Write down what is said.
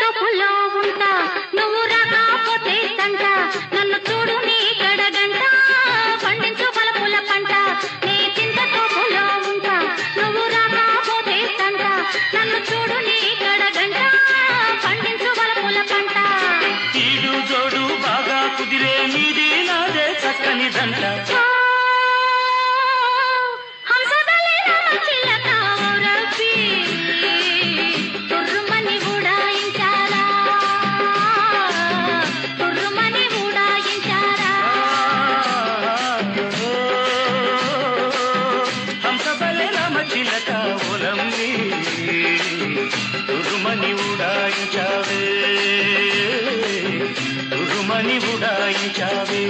పుల్లో ఉంటా. నువ్వు రాకపోతే తంట నన్ను చూడు నీ గడగంట. పండించు బలపుల పంట. నీ చింతతో పుల్లో ఉంటా. నువ్వు రాకపోతే తంట నన్ను చూడు నీ గడగంట. పండించు బలపుల పంట. ఈడు జోడు బాగా కుదిరే నీది నాదే చక్కని దంట చిలక ఒలంగి తురుమని ఉడాయించావే తురుమని ఉడాయించావే.